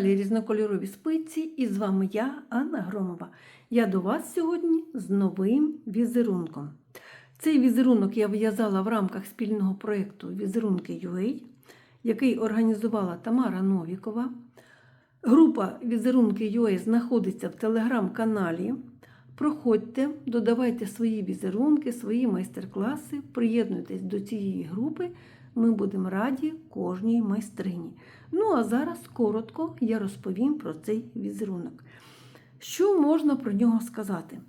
каналі Різнокольорові спиці і з вами я, Анна Громова. Я до вас сьогодні з новим візерунком. Цей візерунок я в'язала в рамках спільного проєкту Візерунки UA, який організувала Тамара Новікова. Група Візерунки UA знаходиться в телеграм-каналі. Проходьте, додавайте свої візерунки, свої майстер-класи, приєднуйтесь до цієї групи. Ми будемо раді кожній майстрині. Ну, а зараз коротко я розповім про цей візерунок. Що можна про нього сказати?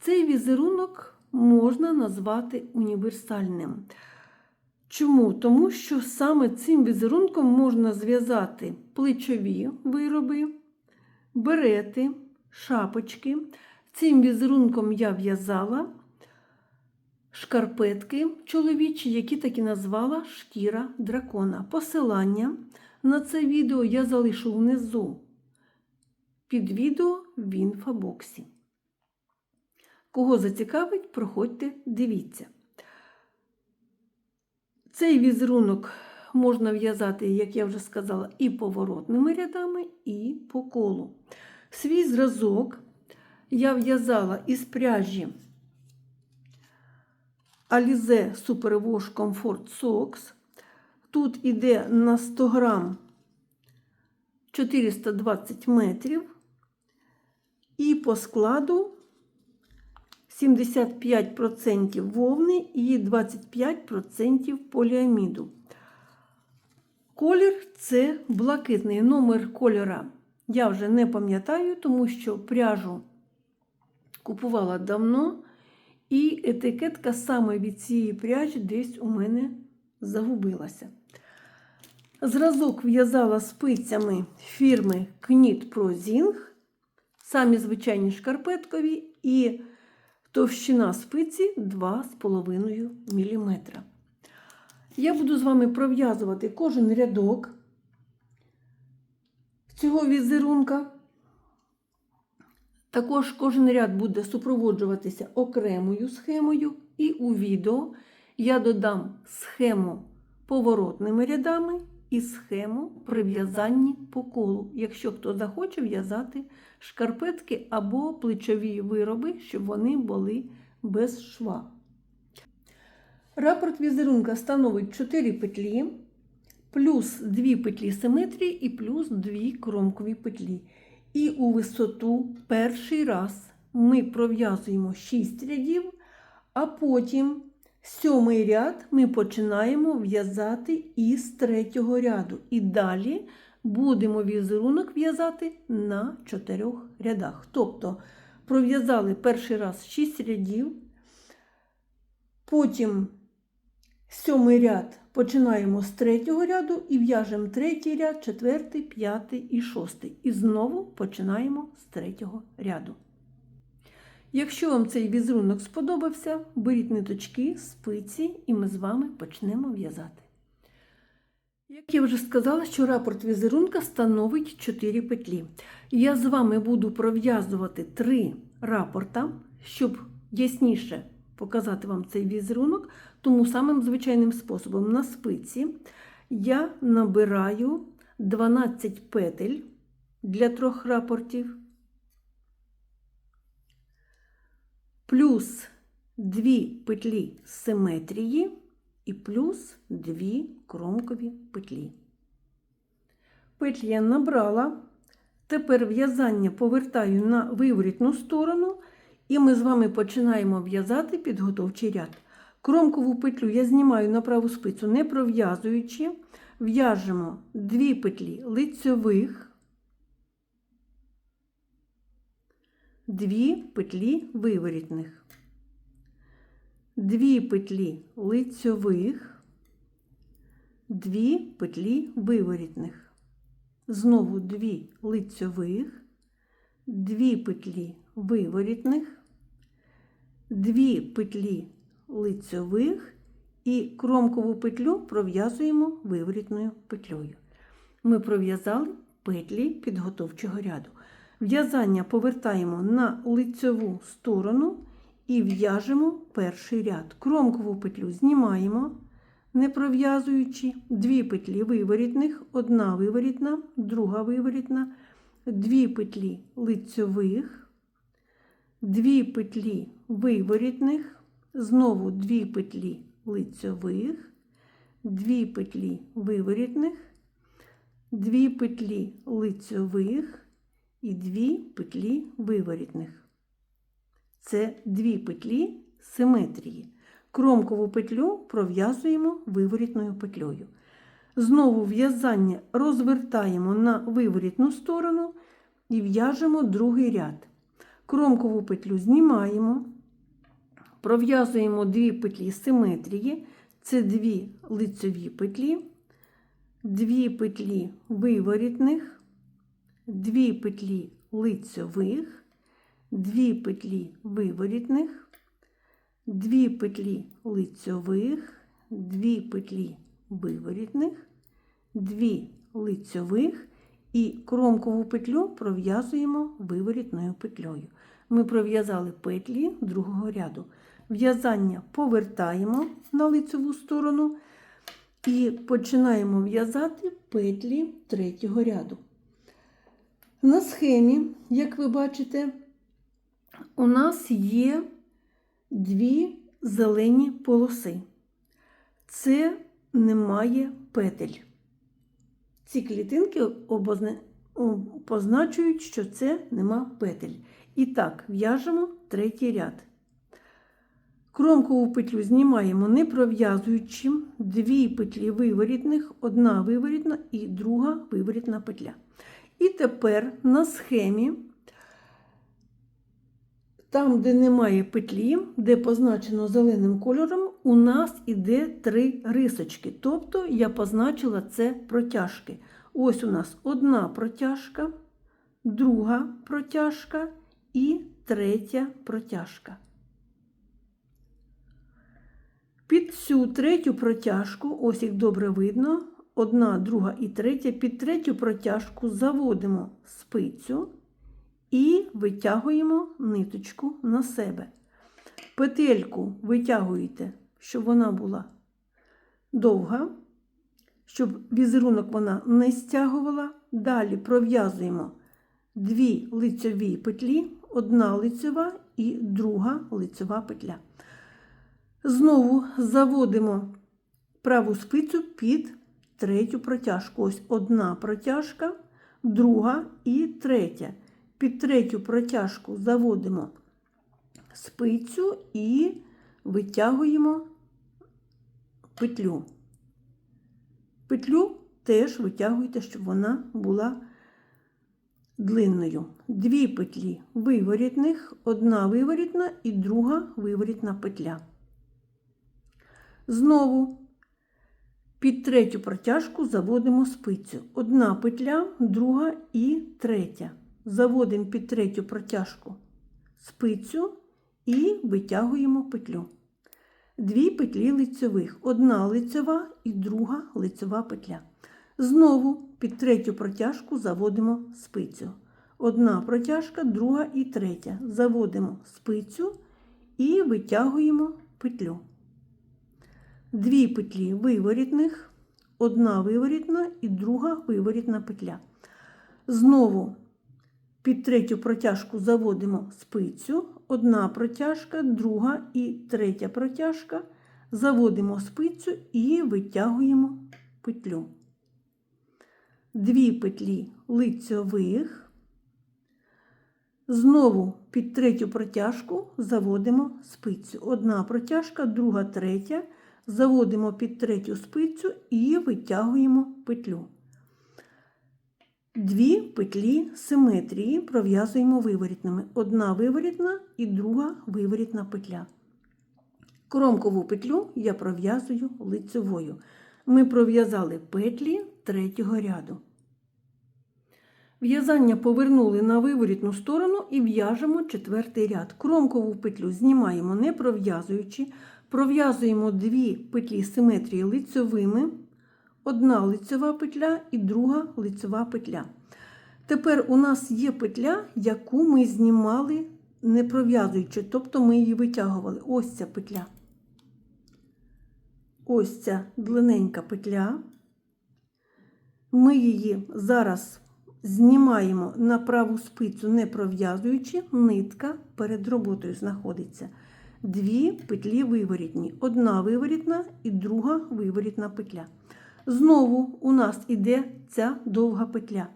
Цей візерунок можна назвати універсальним. Чому? Тому що саме цим візерунком можна зв'язати плечові вироби, берети, шапочки. Цим візерунком я в'язала шкарпетки чоловічі, які так і назвала шкіра дракона. Посилання на це відео я залишу внизу під відео в інфобоксі. Кого зацікавить, проходьте, дивіться. Цей візерунок можна в'язати, як я вже сказала, і поворотними рядами, і по колу. Свій зразок я в'язала із пряжі Alize Superwash Comfort Socks. Тут іде на 100 грам 420 метрів. І по складу 75% вовни і 25% поліаміду. Колір це блакитний номер кольора. Я вже не пам'ятаю, тому що пряжу купувала давно, і етикетка саме від цієї пряжі десь у мене загубилася. Зразок в'язала спицями фірми Knit Pro самі звичайні шкарпеткові, і товщина спиці 2,5 мм. Я буду з вами пров'язувати кожен рядок цього візерунка. Також кожен ряд буде супроводжуватися окремою схемою, і у відео я додам схему поворотними рядами і схему при в'язанні по колу, якщо хто захоче в'язати шкарпетки або плечові вироби, щоб вони були без шва. Рапорт візерунка становить 4 петлі, плюс 2 петлі симетрії і плюс 2 кромкові петлі. І у висоту перший раз ми пров'язуємо 6 рядів, а потім сьомий ряд ми починаємо в'язати із третього ряду. І далі будемо візерунок в'язати на 4 рядах. Тобто пров'язали перший раз 6 рядів, потім сьомий ряд починаємо з третього ряду і в'яжемо третій ряд, четвертий, п'ятий і шостий. І знову починаємо з третього ряду. Якщо вам цей візерунок сподобався, беріть ниточки, спиці, і ми з вами почнемо в'язати. Як я вже сказала, що рапорт візерунка становить 4 петлі. Я з вами буду пров'язувати 3 рапорта, щоб ясніше показати вам цей візерунок, тому самим звичайним способом на спиці я набираю 12 петель для трьох рапортів, плюс 2 петлі симетрії і плюс 2 кромкові петлі. Петлі я набрала. Тепер в'язання повертаю на виворітну сторону, і ми з вами починаємо в'язати підготовчий ряд. Кромкову петлю я знімаю на праву спицю, не пров'язуючи, в'яжемо 2 петлі лицьових, 2 петлі виворітних, 2 петлі лицьових, 2 петлі виворітних, знову 2 лицьових, 2 петлі виворітних, 2 петлі лицьових і кромкову петлю пров'язуємо виворітною петлею. Ми пров'язали петлі підготовчого ряду. В'язання повертаємо на лицьову сторону і в'яжемо перший ряд. Кромкову петлю знімаємо, не пров'язуючи, дві петлі виворітних, одна виворітна, друга виворітна, дві петлі лицьових, дві петлі виворітних, знову дві петлі лицьових, дві петлі виворітних, дві петлі лицьових і дві петлі виворітних. Це дві петлі симетрії. Кромкову петлю пров'язуємо виворітною петлею. Знову в'язання розвертаємо на виворітну сторону і в'яжемо другий ряд. Кромкову петлю знімаємо, пров'язуємо дві петлі симетрії, це дві лицеві петлі, дві петлі виворітних, дві петлі лицьових, дві петлі виворітних, дві петлі лицьових, дві петлі виворітних, дві лицьових і кромкову петлю пров'язуємо виворітною петлею. Ми пров'язали петлі другого ряду. В'язання повертаємо на лицеву сторону і починаємо в'язати петлі третього ряду. На схемі, як ви бачите, у нас є дві зелені полоси. Це немає петель. Ці клітинки позначують, що це нема петель. І так, в'яжемо третій ряд. Кромкову петлю знімаємо, не пров'язуючи дві петлі виворітних, одна виворітна і друга виворітна петля. І тепер на схемі, там, де немає петлі, де позначено зеленим кольором, у нас іде три рисочки. Тобто я позначила це протяжки. Ось у нас одна протяжка, друга протяжка і третя протяжка. Під цю третю протяжку, ось їх добре видно, одна, друга і третя, під третю протяжку заводимо спицю і витягуємо ниточку на себе. Петельку витягуєте, щоб вона була довга, щоб візерунок вона не стягувала. Далі пров'язуємо дві лицьові петлі, одна лицьова і друга лицьова петля. Знову заводимо праву спицю під третю протяжку. Ось одна протяжка, друга і третя. Під третю протяжку заводимо спицю і витягуємо петлю. Петлю теж витягуйте, щоб вона була длинною. Дві петлі виворітних, одна виворітна і друга виворітна петля. Знову під третю протяжку заводимо спицю. Одна петля, друга і третя. Заводимо під третю протяжку спицю і витягуємо петлю. Дві петлі лицьових. Одна лицьова і друга лицьова петля. Знову під третю протяжку заводимо спицю. Одна протяжка, друга і третя. Заводимо спицю і витягуємо петлю. Дві петлі виворітних, одна виворітна і друга виворітна петля. Знову під третю протяжку заводимо спицю, одна протяжка, друга і третя протяжка. Заводимо спицю і витягуємо петлю. Дві петлі лицьових. Знову під третю протяжку заводимо спицю. Одна протяжка, друга, третя. Заводимо під третю спицю і витягуємо петлю. Дві петлі симетрії пров'язуємо виворітними. Одна виворітна і друга виворітна петля. Кромкову петлю я пров'язую лицевою. Ми пров'язали петлі третього ряду. В'язання повернули на виворітну сторону і в'яжемо четвертий ряд. Кромкову петлю знімаємо не пров'язуючи, пров'язуємо дві петлі симетрії лицьовими, одна лицьова петля і друга лицьова петля. Тепер у нас є петля, яку ми знімали не пров'язуючи, тобто ми її витягували. Ось ця петля. ось ця длинненька петля. Ми її зараз знімаємо на праву спицю, не пров'язуючи, нитка перед роботою знаходиться. Дві петлі виворітні. Одна виворітна і друга виворітна петля. Знову у нас іде ця довга петля.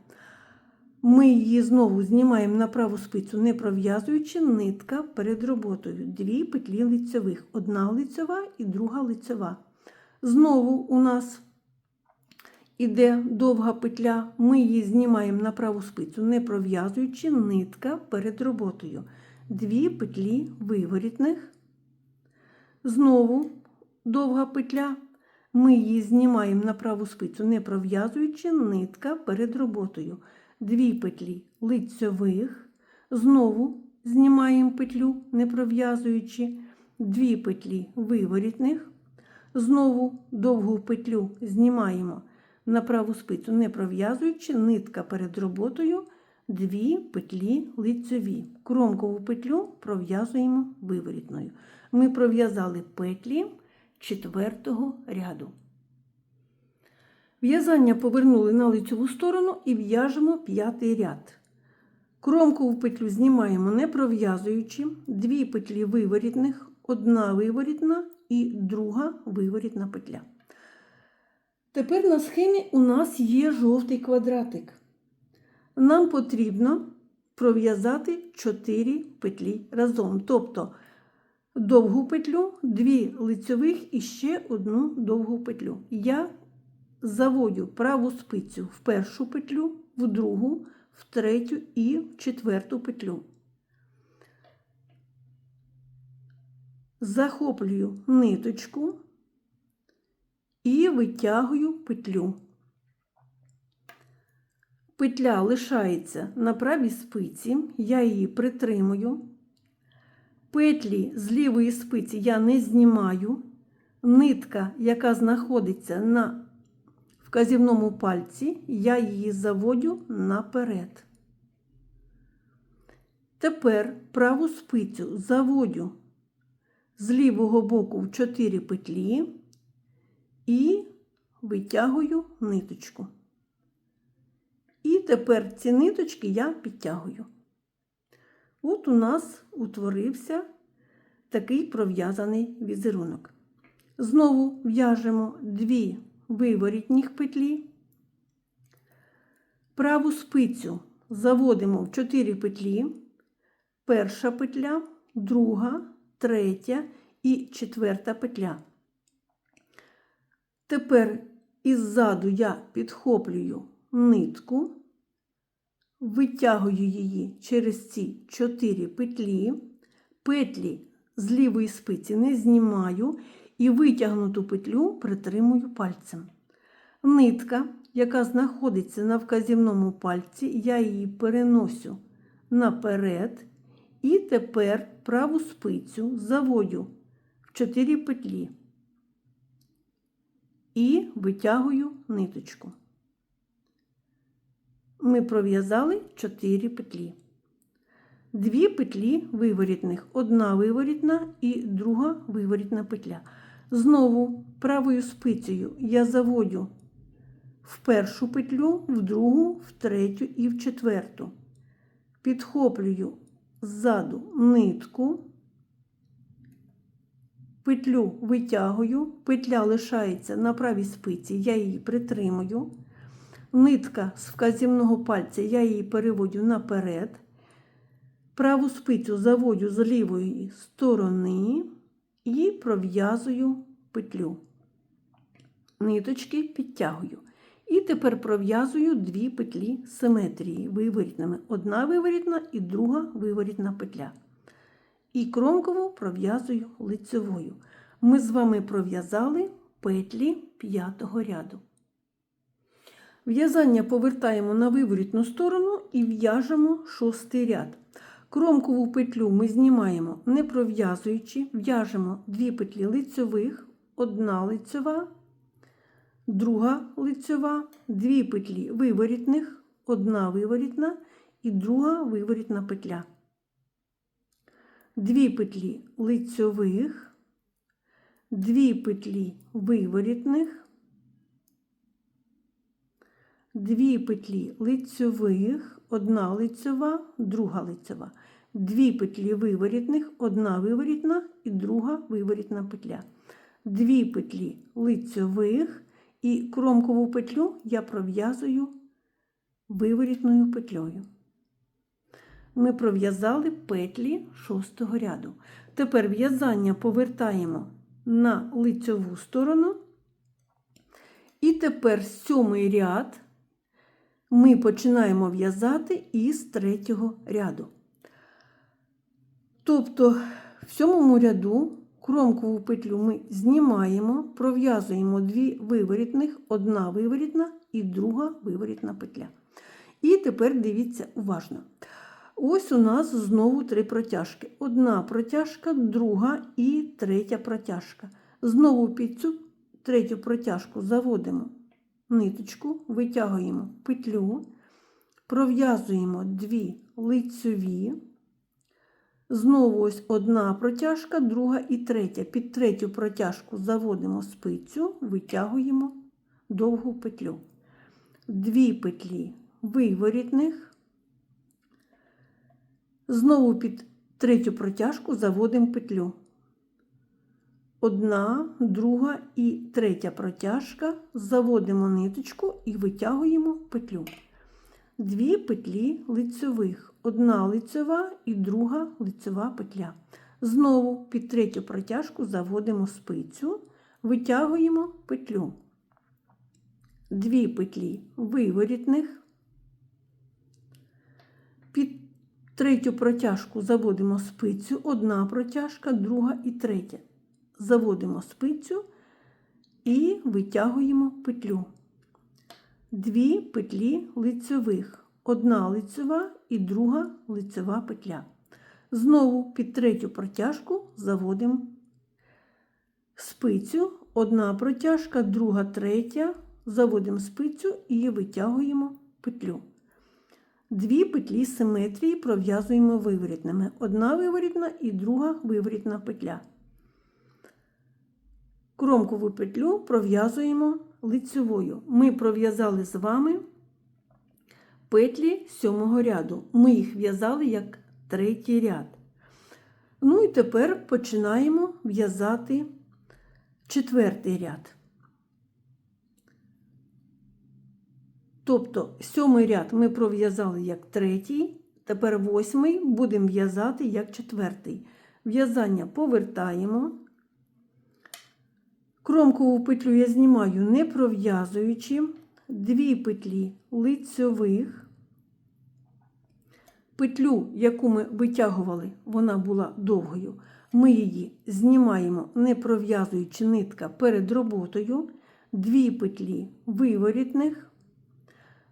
Ми її знову знімаємо на праву спицю, не пров'язуючи нитка перед роботою. Дві петлі лицьових. Одна лицьова і друга лицьова. Знову у нас іде довга петля, ми її знімаємо на праву спицю, не пров'язуючи нитка перед роботою. Дві петлі виворітних. Знову довга петля. Ми її знімаємо на праву спицю, не пров'язуючи нитка перед роботою. Дві петлі лицьових. Знову знімаємо петлю, не пров'язуючи, дві петлі виворітних. Знову довгу петлю знімаємо на праву спицю, не пров'язуючи, нитка перед роботою, дві петлі лицьові. Кромкову петлю пров'язуємо виворітною. Ми пров'язали петлі четвертого ряду. В'язання повернули на лицьову сторону і в'яжемо п'ятий ряд. Кромкову петлю знімаємо не пров'язуючи, дві петлі виворітних, одна виворітна і друга виворітна петля. Тепер на схемі у нас є жовтий квадратик. Нам потрібно пров'язати 4 петлі разом. Тобто довгу петлю, дві лицьових і ще одну довгу петлю. Я заводю праву спицю в першу петлю, в другу, в третю і в четверту петлю. Захоплюю ниточку і витягую петлю. Петля лишається на правій спиці, я її притримую. Петлі з лівої спиці я не знімаю. Нитка, яка знаходиться на вказівному пальці, я її заводю наперед. Тепер праву спицю заводю з лівого боку в 4 петлі і витягую ниточку. І тепер ці ниточки я підтягую. От у нас утворився такий пров'язаний візерунок. Знову в'яжемо дві виворітніх петлі. Праву спицю заводимо в 4 петлі. Перша петля, друга, третя і четверта петля. Тепер іззаду я підхоплюю нитку, витягую її через ці 4 петлі, петлі з лівої спиці не знімаю і витягнуту петлю притримую пальцем. Нитка, яка знаходиться на вказівному пальці, я її переносю наперед, і тепер праву спицю заводю в 4 петлі і витягую ниточку. Ми пров'язали 4 петлі. Дві петлі виворітних, одна виворітна і друга виворітна петля. Знову правою спицею я заводю в першу петлю, в другу, в третю і в четверту. Підхоплюю ззаду нитку, петлю витягую, петля лишається на правій спиці, я її притримую. Нитка з вказівного пальця я її переводю наперед. Праву спицю заводю з лівої сторони і пров'язую петлю. Ниточки підтягую. І тепер пров'язую дві петлі симетрії виворітними. Одна виворітна і друга виворітна петля. І кромково пров'язую лицевою. Ми з вами пров'язали петлі п'ятого ряду. В'язання повертаємо на виворітну сторону і в'яжемо шостий ряд. Кромкову петлю ми знімаємо не пров'язуючи, в'яжемо дві петлі лицьових, одна лицьова, друга лицьова, дві петлі виворітних, одна виворітна і друга виворітна петля. Дві петлі лицьових, дві петлі виворітних, дві петлі лицьових, одна лицьова, друга лицьова, дві петлі виворітних, одна виворітна і друга виворітна петля. Дві петлі лицьових і кромкову петлю я пров'язую виворітною петлею. Ми пров'язали петлі шостого ряду. Тепер в'язання повертаємо на лицьову сторону. І тепер сьомий ряд ми починаємо в'язати із третього ряду. Тобто в сьомому ряду кромкову петлю ми знімаємо, пров'язуємо дві виворітних, одна виворітна і друга виворітна петля. І тепер дивіться уважно. Ось у нас знову три протяжки. Одна протяжка, друга і третя протяжка. Знову під цю третю протяжку заводимо ниточку, витягуємо петлю, пров'язуємо дві лицьові. Знову ось одна протяжка, друга і третя. Під третю протяжку заводимо спицю, витягуємо довгу петлю. Дві петлі виворітних. Знову під третю протяжку заводимо петлю. Одна, друга і третя протяжка, заводимо ниточку і витягуємо петлю. Дві петлі лицьових, одна лицьова і друга лицьова петля. Знову під третю протяжку заводимо спицю, витягуємо петлю. Дві петлі виворітних. Під третю протяжку заводимо спицю, одна протяжка, друга і третя. Заводимо спицю і витягуємо петлю. Дві петлі лицьових, одна лицьова і друга лицьова петля. Знову під третю протяжку заводимо спицю, одна протяжка, друга, третя, заводимо спицю і витягуємо петлю. Дві петлі симетрії пров'язуємо виворітними. Одна виворітна і друга виворітна петля. Кромкову петлю пров'язуємо лицьовою. Ми пров'язали з вами петлі сьомого ряду. Ми їх в'язали як третій ряд. Ну і тепер починаємо в'язати четвертий ряд. Тобто сьомий ряд ми пров'язали як третій, тепер восьмий будемо в'язати як четвертий. В'язання повертаємо. Кромкову петлю я знімаю не пров'язуючи, дві петлі лицьових. Петлю, яку ми витягували, вона була довгою. Ми її знімаємо, не пров'язуючи нитка перед роботою, дві петлі виворітних.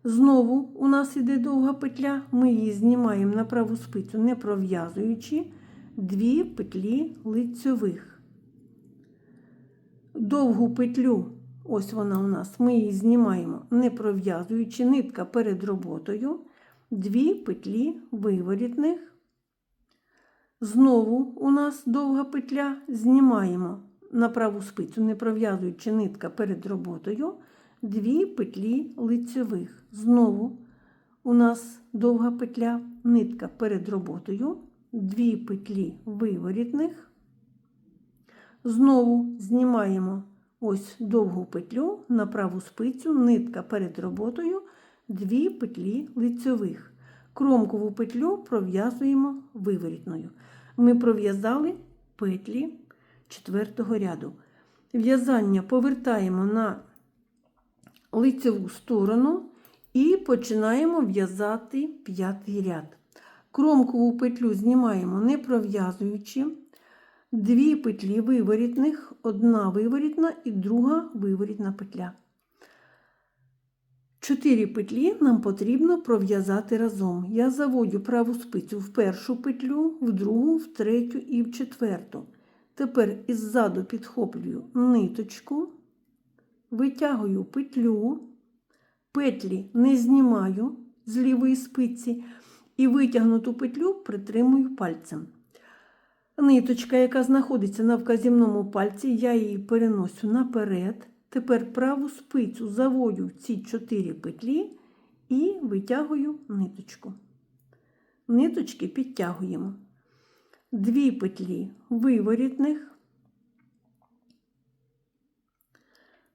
Знову у нас іде довга петля, ми її знімаємо на праву спицю, не пров'язуючи дві петлі лицьових. Довгу петлю, ось вона у нас, ми її знімаємо, не пров'язуючи нитка перед роботою, дві петлі виворітних. Знову у нас довга петля, знімаємо на праву спицю, не пров'язуючи нитка перед роботою, дві петлі лицьових. Знову у нас довга петля, нитка перед роботою, дві петлі виворітних. Знову знімаємо ось довгу петлю на праву спицю, нитка перед роботою, дві петлі лицьових. Кромкову петлю пров'язуємо виворітною. Ми пров'язали петлі четвертого ряду. В'язання повертаємо на лицеву сторону і починаємо в'язати п'ятий ряд. Кромкову петлю знімаємо не пров'язуючи. Дві петлі виворітних, одна виворітна і друга виворітна петля. Чотири петлі нам потрібно пров'язати разом. Я заводю праву спицю в першу петлю, в другу, в третю і в четверту. Тепер іззаду підхоплюю ниточку, витягую петлю, петлі не знімаю з лівої спиці і витягнуту петлю притримую пальцем. Ниточка, яка знаходиться на вказівному пальці, я її переношу наперед. Тепер праву спицю заводю в ці 4 петлі і витягую ниточку. Ниточки підтягуємо. Дві петлі виворітних.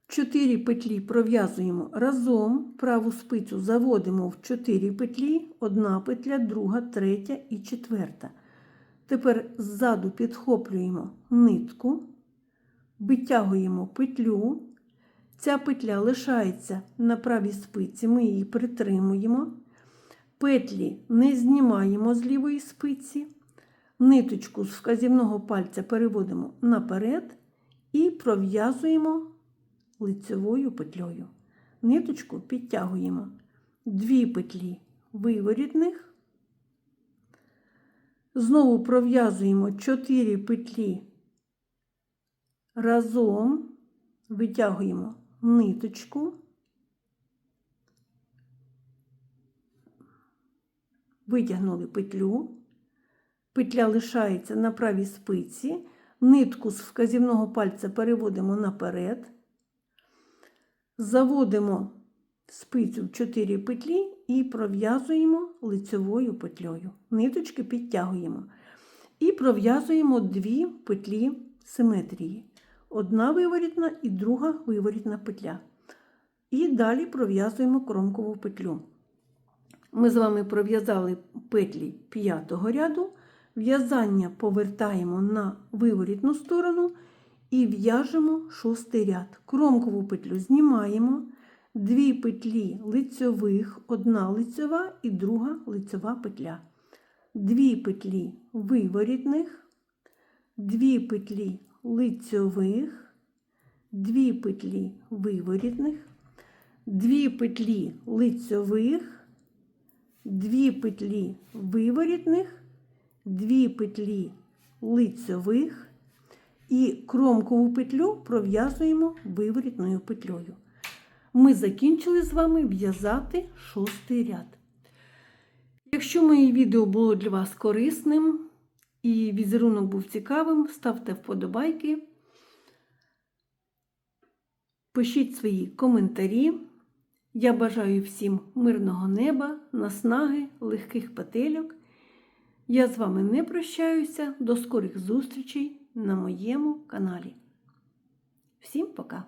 4 петлі пров'язуємо разом, праву спицю заводимо в 4 петлі, одна петля, друга, третя і четверта. Тепер ззаду підхоплюємо нитку, витягуємо петлю. Ця петля лишається на правій спиці, ми її притримуємо. Петлі не знімаємо з лівої спиці, ниточку з вказівного пальця переводимо наперед і пров'язуємо лицевою петлею. Ниточку підтягуємо. Дві петлі виворітних. Знову пров'язуємо 4 петлі. Разом, витягуємо ниточку, витягнули петлю, петля лишається на правій спиці, нитку з вказівного пальця переводимо наперед, заводимо спицю в 4 петлі і пров'язуємо лицевою петлею. Ниточки підтягуємо. І пров'язуємо дві петлі симетрії. Одна виворітна і друга виворітна петля. І далі пров'язуємо кромкову петлю. Ми з вами пров'язали петлі п'ятого ряду, в'язання повертаємо на виворітну сторону і в'яжемо шостий ряд. Кромкову петлю знімаємо, дві петлі лицьових, одна лицьова і друга лицьова петля. Дві петлі виворітних, дві петлі лицьових, дві петлі виворітних, дві петлі лицьових, дві петлі виворітних, дві петлі лицьових і кромкову петлю пров'язуємо виворітною петлею. Ми закінчили з вами в'язати шостий ряд. Якщо моє відео було для вас корисним і візерунок був цікавим, ставте вподобайки, пишіть свої коментарі. Я бажаю всім мирного неба, наснаги, легких петельок. Я з вами не прощаюся. До скорих зустрічей на моєму каналі. Всім пока!